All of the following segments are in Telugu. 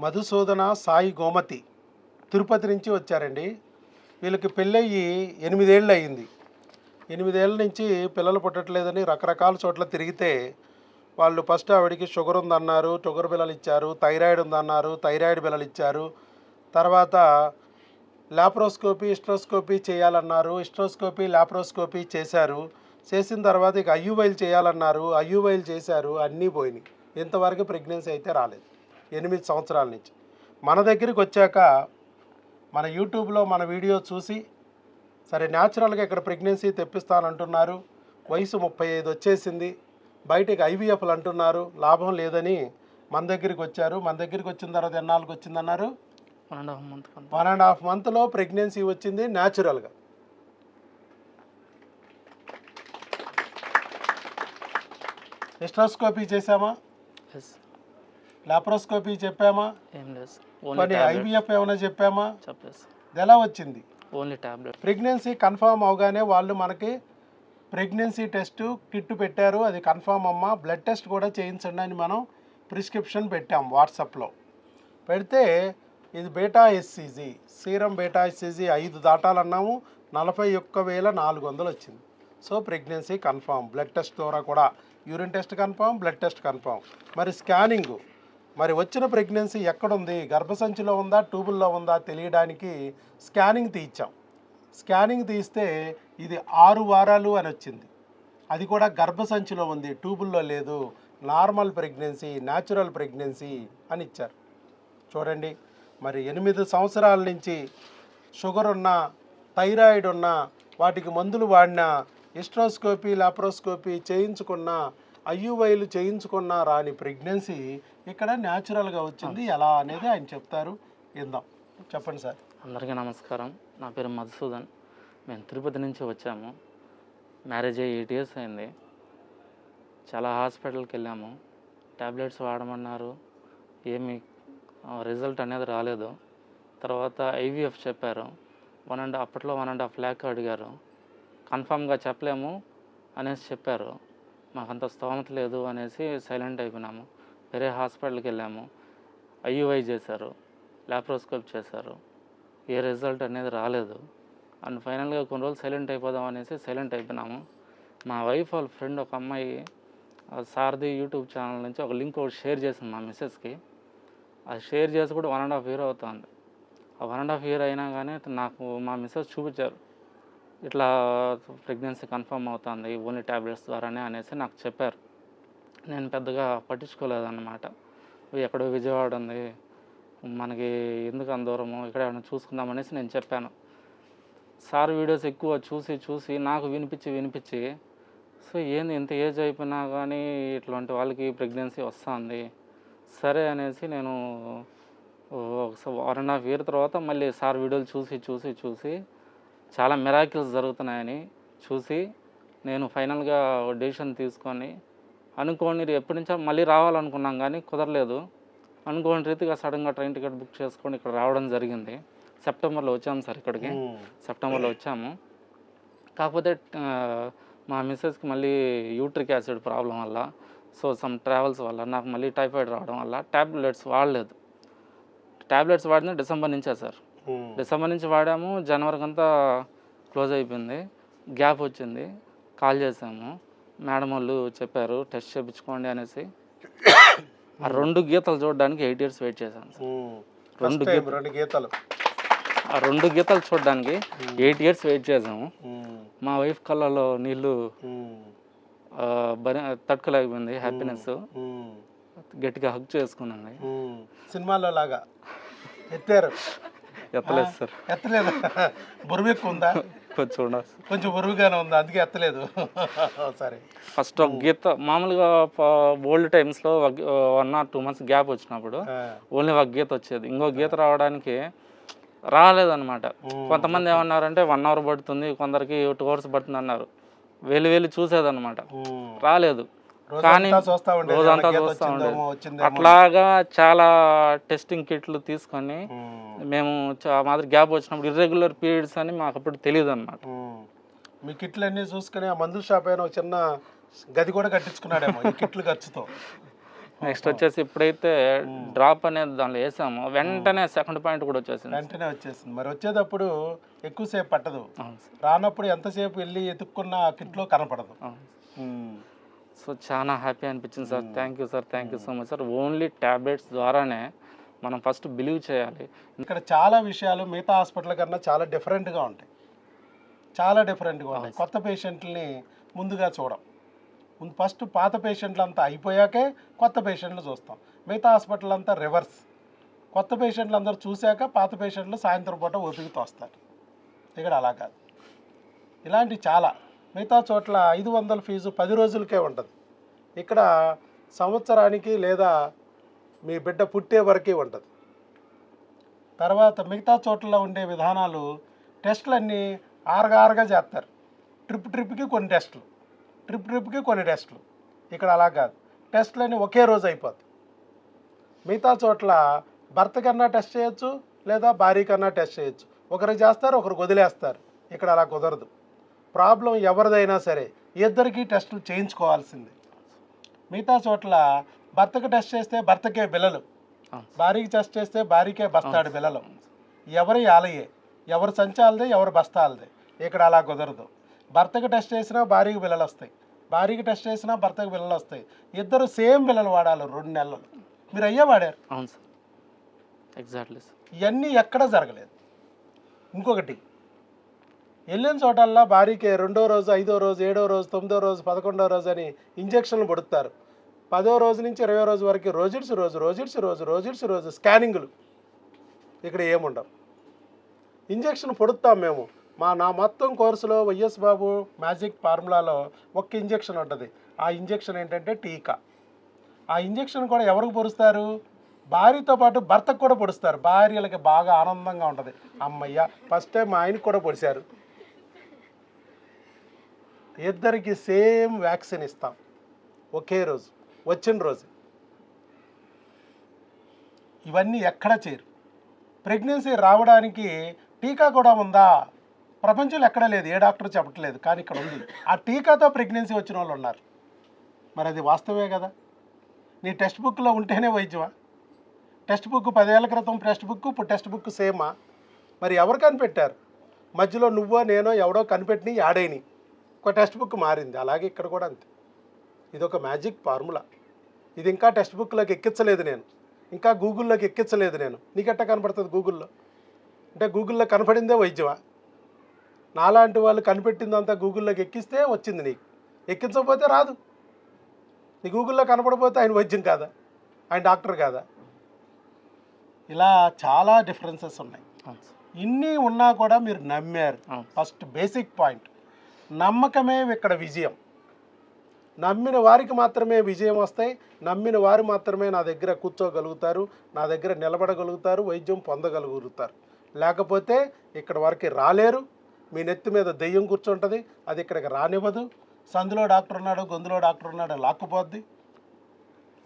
మధుసూదన సాయి గోమతి తిరుపతి నుంచి వచ్చారండి. వీళ్ళకి పెళ్ళయ్యి ఎనిమిదేళ్ళు అయింది ఎనిమిదేళ్ళ నుంచి పిల్లలు పుట్టట్లేదని రకరకాల చోట్ల తిరిగితే వాళ్ళు ఫస్ట్ ఆవిడకి షుగర్ ఉందన్నారు షుగర్ పిల్లలు ఇచ్చారు థైరాయిడ్ ఉందన్నారు థైరాయిడ్ పిల్లలు ఇచ్చారు. తర్వాత లాప్రోస్కోపీ ఇస్ట్రోస్కోపీ చేయాలన్నారు ఇస్ట్రోస్కోపీ లాప్రోస్కోపీ చేశారు. చేసిన తర్వాత ఇక అయ్యువైల్ చేయాలన్నారు అయ్యువైల్ చేశారు అన్నీ పోయినాయి. ఇంతవరకు ప్రెగ్నెన్సీ అయితే రాలేదు. ఎనిమిది సంవత్సరాల నుంచి. మన దగ్గరికి వచ్చాక మన యూట్యూబ్లో మన వీడియో చూసి సరే న్యాచురల్గా ఇక్కడ ప్రెగ్నెన్సీ తెప్పిస్తానంటున్నారు వయసు ముప్పై ఐదు వచ్చేసింది బయటకు ఐవీఎఫ్లు అంటున్నారు లాభం లేదని మన దగ్గరికి వచ్చారు. మన దగ్గరికి వచ్చిన తర్వాత ఎన్నాళ్ళకి వచ్చిందన్నారు? One and half month one and half మంత్లో ప్రెగ్నెన్సీ వచ్చింది న్యాచురల్గా. ఎస్ట్రోస్కోపీ చేసామా లాప్రోస్కోపీ చెప్పామా? ఏం లేదు మరి ఐవీఎఫ్ ఏమైనా చెప్పామా? చెప్పలేదు ఇది ఎలా వచ్చింది? ఓన్లీ ట్యాబ్లెట్ ప్రెగ్నెన్సీ కన్ఫామ్ అవగానే వాళ్ళు మనకి ప్రెగ్నెన్సీ టెస్ట్ కిట్ పెట్టారు. అది కన్ఫామ్ అమ్మా. బ్లడ్ టెస్ట్ కూడా చేయించండి అని మనం ప్రిస్క్రిప్షన్ పెట్టాం వాట్సాప్లో పెడితే ఇది beta SCG serum beta SCG ఐదు దాటాలన్నాము నలభై ఒక్క వేల నాలుగు వందలు వచ్చింది. So pregnancy confirm blood test ద్వారా కూడా. Urine test confirm blood test confirm మరి స్కానింగ్ మరి వచ్చిన ప్రెగ్నెన్సీ ఎక్కడుంది? గర్భసంచిలో ఉందా? ట్యూబుల్లో ఉందా? తెలియడానికి స్కానింగ్ తీయించాం. స్కానింగ్ తీస్తే ఇది ఆరు వారాలు అని వచ్చింది. అది కూడా గర్భసంచిలో ఉంది ట్యూబుల్లో లేదు నార్మల్ ప్రెగ్నెన్సీ న్యాచురల్ ప్రెగ్నెన్సీ అని ఇచ్చారు. చూడండి మరి ఎనిమిది సంవత్సరాల నుంచి షుగర్ ఉన్న థైరాయిడ్ ఉన్న వాటికి మందులు వాడినా ఎస్ట్రోస్కోపీ లాప్రోస్కోపీ చేయించుకున్న ఐయువైలు చేయించుకున్న రాని ప్రెగ్నెన్సీ ఇక్కడ న్యాచురల్గా వచ్చింది. ఎలా అనేది ఆయన చెప్తారు. ఇందాం చెప్పండి సార్. అందరికీ నమస్కారం. నా పేరు మధుసూదన్. మేము తిరుపతి నుంచి వచ్చాము. మ్యారేజ్ అయ్యి ఎయిట్ ఇయర్స్ అయింది. చాలా హాస్పిటల్కి వెళ్ళాము. ట్యాబ్లెట్స్ వాడమన్నారు. ఏమి రిజల్ట్ అనేది రాలేదు. తర్వాత ఐవీఎఫ్ చెప్పారు. వన్ అండ్ అప్పట్లో వన్ అండ్ హాఫ్ ల్యాక్ అడిగారు. కన్ఫామ్గా చెప్పలేము అనేసి చెప్పారు. మాకంత స్తోమత లేదు అనేసి సైలెంట్ అయిపోయినాము. వేరే హాస్పిటల్కి వెళ్ళాము. ఐయుఐ చేశారు. లాప్రోస్కోప్ చేశారు. ఏ రిజల్ట్ అనేది రాలేదు. అండ్ ఫైనల్గా కొన్ని రోజులు సైలెంట్ అయిపోదాం అనేసి సైలెంట్ అయిపోయినాము. మా వైఫ్ వాళ్ళ ఫ్రెండ్ ఒక అమ్మాయి సారథి యూట్యూబ్ ఛానల్ నుంచి ఒక లింక్ ఒకటి షేర్ చేసింది మా మిస్సెస్కి. అది షేర్ చేసి కూడా వన్ అండ్ హాఫ్ ఇయర్ అవుతుంది. ఆ వన్ అండ్ హాఫ్ ఇయర్ అయినా కానీ నాకు మా మిస్సెస్ చూపించారు. ఇట్లా ప్రెగ్నెన్సీ కన్ఫర్మ్ అవుతుంది ఓన్లీ ట్యాబ్లెట్స్ ద్వారానే అనేసి నాకు చెప్పారు. నేను పెద్దగా పట్టించుకోలేదన్నమాట. ఎక్కడో విజయవాడ ఉంది. మనకి ఎందుకు అంత దూరము? ఇక్కడ ఏమైనా చూసుకుందాం అనేసి నేను చెప్పాను. సార్ వీడియోస్ ఎక్కువ చూసి చూసి నాకు వినిపించి వినిపించి సో ఏంది ఇంత ఏజ్ అయిపోయినా కానీ ఇట్లాంటి వాళ్ళకి ప్రెగ్నెన్సీ వస్తుంది. సరే అనేసి నేను వన్ అండ్ హాఫ్ ఇయర్ తర్వాత మళ్ళీ సార్ వీడియోలు చూసి చూసి చూసి చాలా మిరాకిల్స్ జరుగుతున్నాయని చూసి నేను ఫైనల్గా డెసిషన్ తీసుకొని అనుకోని ఎప్పటి నుంచో మళ్ళీ రావాలనుకున్నాం కానీ కుదరలేదు. అనుకోని రీతిగా సడన్గా ట్రైన్ టికెట్ బుక్ చేసుకొని ఇక్కడ రావడం జరిగింది. సెప్టెంబర్లో వచ్చాము సార్ ఇక్కడికి. సెప్టెంబర్లో వచ్చాము. కాకపోతే మా మిస్సెస్కి మళ్ళీ యూట్రిక్ యాసిడ్ ప్రాబ్లం వల్ల సో సమ్ ట్రావెల్స్ వల్ల నాకు మళ్ళీ టైఫాయిడ్ రావడం వల్ల ట్యాబ్లెట్స్ వాడలేదు. ట్యాబ్లెట్స్ వాడింది డిసెంబర్ నుంచే సార్. డిసెంబర్ నుంచి వాడాము జనవరికి అంతా క్లోజ్ అయిపోయింది. గ్యాప్ వచ్చింది. కాల్ చేసాము. మేడం వాళ్ళు చెప్పారు టెస్ట్ చేయించుకోండి అనేసి. ఆ రెండు గీతలు చూడడానికి ఎయిట్ ఇయర్స్ వెయిట్ చేశాను రెండు రెండు గీతలు. ఆ రెండు గీతలు చూడడానికి ఎయిట్ ఇయర్స్ వెయిట్ చేసాము మా వైఫ్ కళ్ళలో నీళ్ళు తట్టుకోలేకపోయింది హ్యాపీనెస్ గట్టిగా హక్ చేసుకున్నాను. సినిమాలో లాగా. ఎత్తారు. ఎత్తలేదు సార్. ఎత్తలేదు. బరువు ఎక్కువ ఉందా కొంచెం ఉండదు. కొంచెం ఉందా అందుకే ఎత్తలేదు. సరే. ఫస్ట్ ఒక గీత మామూలుగా ఓల్డ్ టైమ్స్లో one or two months gap వచ్చినప్పుడు ఓన్లీ ఒక గీత వచ్చేది. ఇంకో గీత రావడానికి రాలేదన్నమాట. కొంతమంది ఏమన్నారంటే వన్ అవర్ పడుతుంది కొందరికి టూ అవర్స్ పడుతుంది అన్నారు. వెళ్ళి వెళ్ళి చూసేదన్నమాట. రాలేదు. కానీ రోజంతా చూస్తా ఉండేది వచ్చిందేమో. అట్లాగా చాలా టెస్టింగ్ కిట్లు తీసుకొని మేము. మాదిరి గ్యాప్ వచ్చినప్పుడు ఇర్రెగ్యులర్ పీరియడ్స్ అని మాకు అప్పుడు తెలియదు అనమాట. మీ కిట్లు అన్నీ చూసుకుని ఆ మందుల షాప్ అయినా ఒక చిన్న గది కూడా కట్టించుకున్నాడేమో ఈ కిట్లు ఖర్చుతో. నెక్స్ట్ వచ్చేసి ఇప్పుడైతే డ్రాప్ అనేది దానిలో వేసామో. వెంటనే సెకండ్ పాయింట్ కూడా వచ్చేసింది. వెంటనే వచ్చేసింది. మరి వచ్చేటప్పుడు ఎక్కువసేపు పట్టదు. రానప్పుడు ఎంతసేపు వెళ్ళి ఎత్తుక్కున్న ఆ కిట్లో కనపడదు. సో చాలా హ్యాపీ అనిపించింది sir. Thank you sir. Thank you so much sir. Only tablets ద్వారానే మనం ఫస్ట్ బిలీవ్ చేయాలి. ఇక్కడ చాలా విషయాలు మిగతా హాస్పిటల్ కన్నా చాలా డిఫరెంట్గా ఉంటాయి. చాలా డిఫరెంట్గా ఉంటాయి. కొత్త పేషెంట్లని ముందుగా చూడం. ముందు ఫస్ట్ పాత పేషెంట్లు అంతా అయిపోయాకే కొత్త పేషెంట్లు చూస్తాం. మిగతా హాస్పిటల్ అంతా రివర్స్. కొత్త పేషెంట్లు అందరూ చూశాక పాత పేషెంట్లు సాయంత్రం పూట ఓపికతో వస్తారు. ఇక్కడ అలా కాదు. ఇలాంటి చాలా. మిగతా చోట్ల ఐదు వందల ఫీజు పది రోజులకే ఉంటుంది. ఇక్కడ సంవత్సరానికి లేదా మీ బిడ్డ పుట్టే వరకే ఉంటుంది. తర్వాత మిగతా చోట్ల ఉండే విధానాలు టెస్టులన్నీ ఆరగారగా చేస్తారు. ట్రిప్ ట్రిప్కి కొన్ని టెస్టులు ట్రిప్ ట్రిప్కి కొన్ని టెస్టులు. ఇక్కడ అలా కాదు. టెస్టులన్నీ ఒకే రోజు అయిపోద్ది మిగతా చోట్ల భర్త కన్నా టెస్ట్ చేయొచ్చు లేదా భార్య కన్నా టెస్ట్ చేయొచ్చు. ఒకరు చేస్తారు ఒకరు వదిలేస్తారు. ఇక్కడ అలా కుదరదు. ప్రాబ్లం ఎవరిదైనా సరే ఇద్దరికి టెస్టులు చేయించుకోవాల్సిందే. మిగతా చోట్ల భర్తకు టెస్ట్ చేస్తే భర్తకే బిల్లలు. భార్యకి టెస్ట్ చేస్తే భార్యకే బస్తాడు బిల్లలు. ఎవరి ఆలయే. ఎవరు సంచాలదే ఎవరు బస్తాలదే. ఇక్కడ అలా కుదరదు. భర్తకు టెస్ట్ చేసినా భార్యకి బిల్లలు వస్తాయి. భార్యకి టెస్ట్ చేసినా భర్తకు బిల్లలు వస్తాయి. ఇద్దరు సేమ్ బిల్లలు వాడాలి రెండు నెలలు. మీరు అయ్యే వాడారు. అవును సార్. ఎగ్జాక్ట్లీ ఇవన్నీ ఎక్కడ జరగలేదు. ఇంకొకటి వెళ్ళిన చోటల్లా భారీకే రెండో రోజు ఐదో రోజు ఏడో రోజు తొమ్మిదో రోజు పదకొండో రోజు అని ఇంజక్షన్లు పొడుతారు పదో రోజు నుంచి ఇరవై రోజు వరకు రోజుడిసి రోజు రోజుడిసి రోజు రోజుడిసి రోజు స్కానింగ్లు. ఇక్కడ ఏముండవు. ఇంజక్షన్ పొడుతాం మేము. మా నా మొత్తం కోర్సులో వైఎస్ బాబు మ్యాజిక్ ఫార్ములాలో ఒక్క ఇంజక్షన్ ఉంటుంది. ఆ ఇంజక్షన్ ఏంటంటే టీకా. ఆ ఇంజక్షన్ కూడా ఎవరికి పొరుస్తారు భార్యతో పాటు భర్తకు కూడా పొడుస్తారు. భార్యలకి బాగా ఆనందంగా ఉంటుంది. అమ్మయ్య ఫస్ట్ టైం మా ఆయనకు కూడా పొడిచారు ఇద్దరికి సేమ్ వ్యాక్సిన్ ఇస్తాం. ఒకే రోజు. వచ్చిన రోజు. ఇవన్నీ ఎక్కడ చేరు? ప్రెగ్నెన్సీ రావడానికి టీకా కూడా ఉందా? ప్రపంచంలో ఎక్కడ లేదు. ఏ డాక్టర్ చెప్పట్లేదు. కానీ ఇక్కడ ఉంది. ఆ టీకాతో ప్రెగ్నెన్సీ వచ్చిన వాళ్ళు ఉన్నారు. మరి అది వాస్తవే కదా? నీ టెక్స్ట్ బుక్లో ఉంటేనే వైద్యమా? టెక్స్ట్ బుక్ పదేళ్ళ క్రితం టెక్స్ట్ బుక్ ఇప్పుడు టెక్స్ట్ బుక్ సేమా? మరి ఎవరు కనిపెట్టారు? మధ్యలో నువ్వో నేనో ఎవడో కనిపెట్టినాయి యాడైని ఒక టెక్స్ట్ బుక్ మారింది. అలాగే ఇక్కడ కూడా అంతే. ఇది ఒక మ్యాజిక్ ఫార్ములా. ఇది ఇంకా టెక్స్ట్ బుక్లోకి ఎక్కించలేదు నేను. ఇంకా గూగుల్లోకి ఎక్కించలేదు నేను. నీకెట్టా కనపడుతుంది గూగుల్లో? అంటే గూగుల్లో కనపడిందే వైద్యమా? నాలాంటి వాళ్ళు కనిపెట్టిందంతా గూగుల్లోకి ఎక్కిస్తే వచ్చింది నీకు. ఎక్కించకపోతే రాదు. నీ గూగుల్లో కనపడపోతే ఆయన వైద్యం కాదా? ఆయన డాక్టర్ కాదా? ఇలా చాలా డిఫరెన్సెస్ ఉన్నాయి. ఇన్ని ఉన్నా కూడా మీరు నమ్మారు. First basic point. నమ్మకమే ఇక్కడ విజయం. నమ్మిన వారికి మాత్రమే విజయం వస్తాయి. నమ్మిన వారు మాత్రమే నా దగ్గర కూర్చోగలుగుతారు. నా దగ్గర నిలబడగలుగుతారు. వైద్యం పొందగలుగుతారు. లేకపోతే ఇక్కడ వారికి రాలేరు. మీ నెత్తి మీద దెయ్యం కూర్చుంటుంది. అది ఇక్కడికి రానివ్వదు. సందులో డాక్టర్ ఉన్నాడు గొంతులో డాక్టర్ ఉన్నాడు లాక్కుపోద్ది.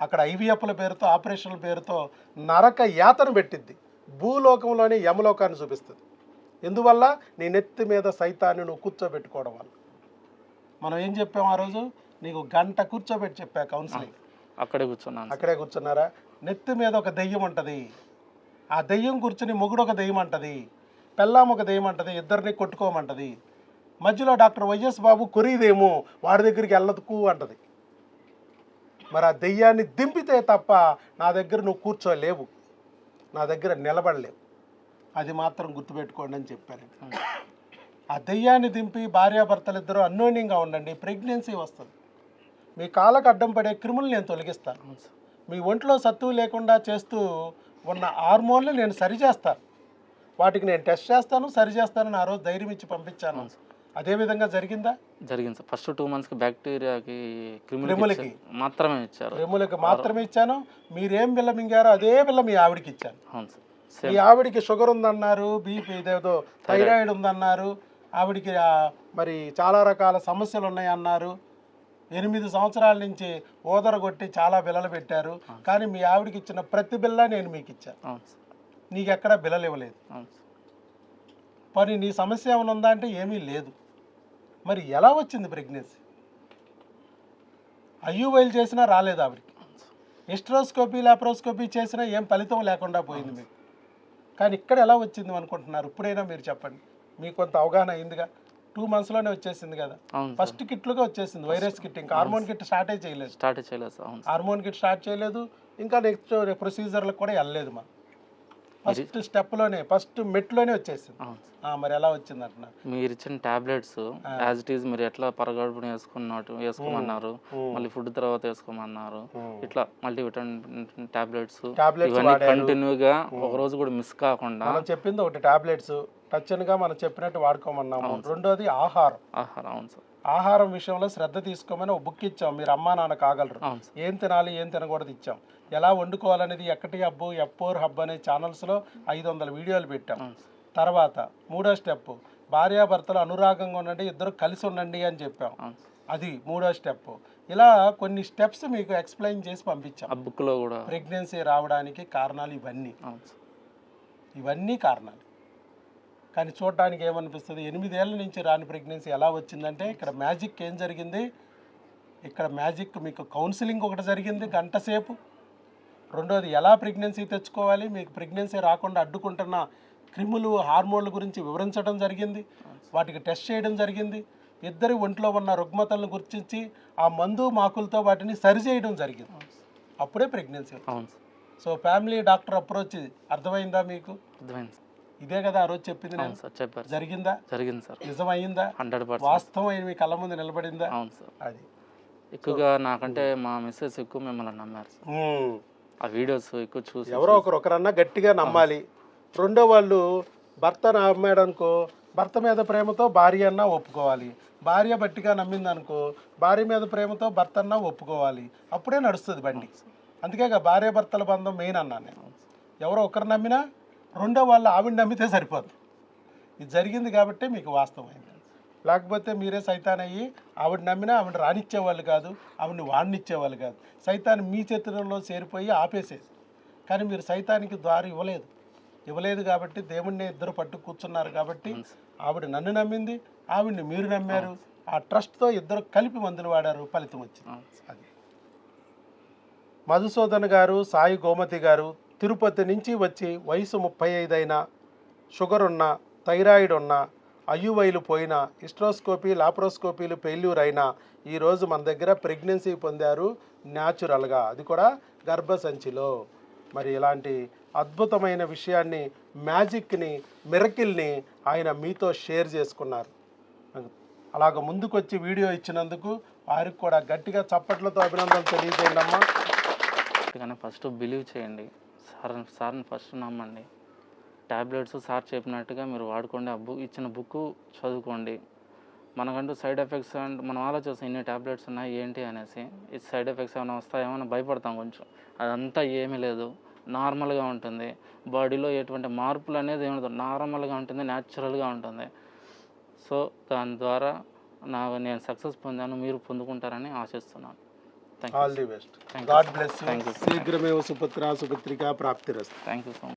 అక్కడ ఐవీఎఫ్ల పేరుతో ఆపరేషన్ల పేరుతో నరక యాతను పెట్టిద్ది. భూలోకంలోనే యమలోకాన్ని చూపిస్తుంది. ఎందువల్ల నీ నెత్తి మీద సైతాన్ని నువ్వు కూర్చోబెట్టుకోవడం వల్ల? మనం ఏం చెప్పాం ఆ రోజు? నీకు గంట కూర్చోబెట్టి చెప్పా కౌన్సిలింగ్ అక్కడే కూర్చున్నాను. అక్కడే కూర్చున్నారా? నెత్తి మీద ఒక దెయ్యం ఉంటుంది. ఆ దెయ్యం కూర్చుని మొగుడు ఒక దెయ్యం అంటది. పెళ్ళాం ఒక దెయ్యం అంటది. ఇద్దరిని కొట్టుకోమంటది. మధ్యలో డాక్టర్ వైఎస్ బాబు కొరిదేమో వాడి దగ్గరికి వెళ్ళదుకు అంటది. మరి ఆ దెయ్యాన్ని దింపితే తప్ప నా దగ్గర నువ్వు కూర్చోలేవు. నా దగ్గర నిలబడలేవు. అది మాత్రం గుర్తుపెట్టుకోండి అని చెప్పాను ఆ దెయ్యాన్ని దింపి భార్యాభర్తలు ఇద్దరు అన్యోన్యంగా ఉండండి ప్రెగ్నెన్సీ వస్తుంది. మీ కాళ్ళకు అడ్డం పడే క్రిములు నేను తొలగిస్తాను. మీ ఒంట్లో సత్తువు లేకుండా చేస్తూ ఉన్న హార్మోన్లు నేను సరిచేస్తాను వాటికి నేను టెస్ట్ చేస్తాను సరి చేస్తానని ఆ రోజు ధైర్యం ఇచ్చి పంపించాను. అదే విధంగా జరిగిందా? జరిగింది సార్. ఫస్ట్ టూ మంత్స్కి బ్యాక్టీరియాకి క్రిములకి. క్రిములకి. మాత్రమే ఇచ్చారు. రెమ్ములకు మాత్రమే ఇచ్చాను. మీరేం బిల్ల మింగారో అదే బిల్ల మీ ఆవిడకి ఇచ్చాను. అవును సార్. సేమ్ ఆవిడికి షుగర్ ఉందన్నారు బీపీ ఇదేదో థైరాయిడ్ ఉందన్నారు ఆవిడికి మరి చాలా రకాల సమస్యలు ఉన్నాయి అన్నారు ఎనిమిది సంవత్సరాల నుంచి ఓదర కొట్టి చాలా బిల్లలు పెట్టారు. కానీ మీ ఆవిడకి ఇచ్చిన ప్రతి బిల్ల నేను మీకు ఇచ్చాను అవును సార్. నీకు ఎక్కడ బిల్లలు ఇవ్వలేదు. మరి నీ సమస్య ఏమైనా ఉందా అంటే ఏమీ లేదు. మరి ఎలా వచ్చింది ప్రెగ్నెన్సీ? అయ్యూ వైల్ చేసినా రాలేదు ఆవిడకి. హిస్ట్రోస్కోపీ లాప్రోస్కోపీ చేసినా ఏం ఫలితం లేకుండా పోయింది మీకు. కానీ ఇక్కడ ఎలా వచ్చింది అనుకుంటున్నారు? ఇప్పుడైనా మీరు చెప్పండి. మీకు కొంత అవగాహన అయిందిగా? టూ మంత్స్లోనే వచ్చేసింది కదా? ఫస్ట్ కిట్లుగా వచ్చేసింది వైరస్ కిట్ ఇంకా. హార్మోన్ కిట్ స్టార్టే చేయలేదు. స్టార్ట్ చేయలేదు హార్మోన్ కిట్ స్టార్ట్ చేయలేదు. ఇంకా నెక్స్ట్ ప్రొసీజర్లకు కూడా వెళ్ళలేదు మా ఫస్ట్ స్టెప్లోనే ఫస్ట్ మెట్లోనే వచ్చేసింది. మరి ఎలా వచ్చింది అంటున్నారు మీరు ఇచ్చిన టాబ్లెట్స్ యాజ్ ఇట్ ఈజ్ మీరు ఎట్లా పరగడుపున వేసుకున్నట్టు వేసుకోమన్నారు మళ్ళీ ఫుడ్ తర్వాత వేసుకోమన్నారు ఇట్లా మల్టీ విటమిన్ టాబ్లెట్స్ ఇవన్నీ కంటిన్యూగా ఒక రోజు కూడా మిస్ కాకుండా మనం చెప్పింది ఒకటి టాబ్లెట్స్ టచ్న్గా మనం చెప్పినట్టు వాడుకోమన్నాము. రెండోది ఆహారం. ఆహారం అవును సార్. ఆహారం విషయంలో శ్రద్ధ తీసుకోమని ఒక బుక్ ఇచ్చాం. మీరు అమ్మా నాన్న కాగలరు. ఏం తినాలి ఏం తినకూడదు ఇచ్చాం. ఎలా వండుకోవాలనేది ఎక్కటి హబ్బు ఎప్పోర్ హబ్ అనే ఛానల్స్లో ఐదు వందల వీడియోలు పెట్టాం. తర్వాత మూడో స్టెప్ భార్యాభర్తలు అనురాగంగా ఉండండి ఇద్దరు కలిసి ఉండండి అని చెప్పాం. అది మూడో స్టెప్. ఇలా కొన్ని స్టెప్స్ మీకు ఎక్స్ప్లెయిన్ చేసి పంపించాం. ఆ బుక్లో కూడా ప్రెగ్నెన్సీ రావడానికి కారణాలు ఇవన్నీ. ఇవన్నీ కారణాలు. కానీ చూడడానికి ఏమనిపిస్తుంది? ఎనిమిదేళ్ళ నుంచి రాని ప్రెగ్నెన్సీ ఎలా వచ్చిందంటే ఇక్కడ మ్యాజిక్ ఏం జరిగింది? ఇక్కడ మ్యాజిక్ మీకు కౌన్సిలింగ్ ఒకటి జరిగింది గంట సేపు. రెండోది ఎలా ప్రెగ్నెన్సీ తెచ్చుకోవాలి? మీకు ప్రెగ్నెన్సీ రాకుండా అడ్డుకుంటున్న క్రిములు హార్మోన్ల గురించి వివరించడం జరిగింది. వాటికి టెస్ట్ చేయడం జరిగింది. ఇద్దరి ఒంట్లో ఉన్న రుగ్మతలను గుర్తించి ఆ మందు మాకులతో వాటిని సరిచేయడం జరిగింది. అప్పుడే pregnancy so family doctor approach అర్థమైందా మీకు? అర్థమైంది. ఇదే కదా ఆ రోజు చెప్పింది నేను. సార్ చెప్పారు. జరిగిందా? జరిగింది సార్. నిజమైందా? Hundred percent. వాస్తవం అయి మీ కళ్ళ ముందు నిలబడిందా? అవును సార్. అది. ఎక్కువగా నాకంటే మా మిస్సెస్ ఎక్కువ మిమ్మల్ని నమ్మారు సార్. ఉమ్. ఆ వీడియోస్ ఎక్కువ చూసి ఎవరో ఒకరు ఒకరన్నా గట్టిగా నమ్మాలి. రెండో వాళ్ళు భర్త నమ్మాడు అనుకో భర్త మీద ప్రేమతో భార్య అన్నా ఒప్పుకోవాలి. భార్య బట్టిగా నమ్మింది అనుకో భార్య మీద ప్రేమతో భర్త అన్నా ఒప్పుకోవాలి. అప్పుడే నడుస్తుంది బండి. అందుకే భార్య భర్తల బంధం మెయిన్ అన్నాను నేను. ఎవరో ఒకరు నమ్మినా రెండో వాళ్ళు ఆవిడ నమ్మితే సరిపోదు. ఇది జరిగింది కాబట్టి మీకు వాస్తవమైంది. లేకపోతే మీరే సైతాన్ అయ్యి ఆవిడ నమ్మినా ఆవిడ రానిచ్చేవాళ్ళు కాదు ఆవిడని వాడినిచ్చేవాళ్ళు కాదు. సైతాన్ మీ చేతులలో చేరిపోయి ఆపేసేది. కానీ మీరు సైతానికి ద్వారం ఇవ్వలేదు. ఇవ్వలేదు కాబట్టి దేవుణ్ణి ఇద్దరు పట్టు కూర్చున్నారు కాబట్టి ఆవిడ నన్ను నమ్మింది ఆవిడ్ని మీరు నమ్మారు. ఆ ట్రస్ట్తో ఇద్దరు కలిపి మందులు వాడారు ఫలితం వచ్చింది. అది. మధుసూదన్ గారు సాయి గోమతి గారు తిరుపతి నుంచి వచ్చి వయసు ముప్పై ఐదు షుగర్ ఉన్న థైరాయిడ్ ఉన్న అయ్యువైలు పోయినా ఇస్ట్రోస్కోపీ లాప్రోస్కోపీలు ఫెయిల్యూర్ అయినా ఈరోజు మన దగ్గర ప్రెగ్నెన్సీ పొందారు న్యాచురల్గా. అది కూడా గర్భసంచిలో. మరి ఇలాంటి అద్భుతమైన విషయాన్ని మ్యాజిక్ని మిరకిల్ని ఆయన మీతో షేర్ చేసుకున్నారు. అలాగ ముందుకొచ్చి వీడియో ఇచ్చినందుకు వారికి కూడా గట్టిగా చప్పట్లతో అభినందనలు తెలియజేయండి అమ్మా ఫస్ట్ బిలీవ్ చేయండి. సార్ సార్ని ఫస్ట్ నమ్మండి. ట్యాబ్లెట్స్ సార్ చెప్పినట్టుగా మీరు వాడుకోండి. ఆ బుక్ ఇచ్చిన బుక్ చదువుకోండి. మనకంటూ సైడ్ ఎఫెక్ట్స్ అంటే మనం ఆలోచిస్తాం ఇన్ని ట్యాబ్లెట్స్ ఉన్నాయి ఏంటి అనేసి. ఈ సైడ్ ఎఫెక్ట్స్ ఏమైనా వస్తాయేమో అని భయపడతాం కొంచెం. అదంతా ఏమీ లేదు. నార్మల్గా ఉంటుంది. బాడీలో ఎటువంటి మార్పులు అనేది ఏమి నార్మల్గా ఉంటుంది న్యాచురల్గా ఉంటుంది. సో దాని ద్వారా నా నేను సక్సెస్ పొందాను మీరు పొందుకుంటారని ఆశిస్తున్నాను. All the best thank you. God bless you शीघ्र में वो सुपुत्रा सुपुत्रिका प्राप्ति रस्त थैंक यू सो मच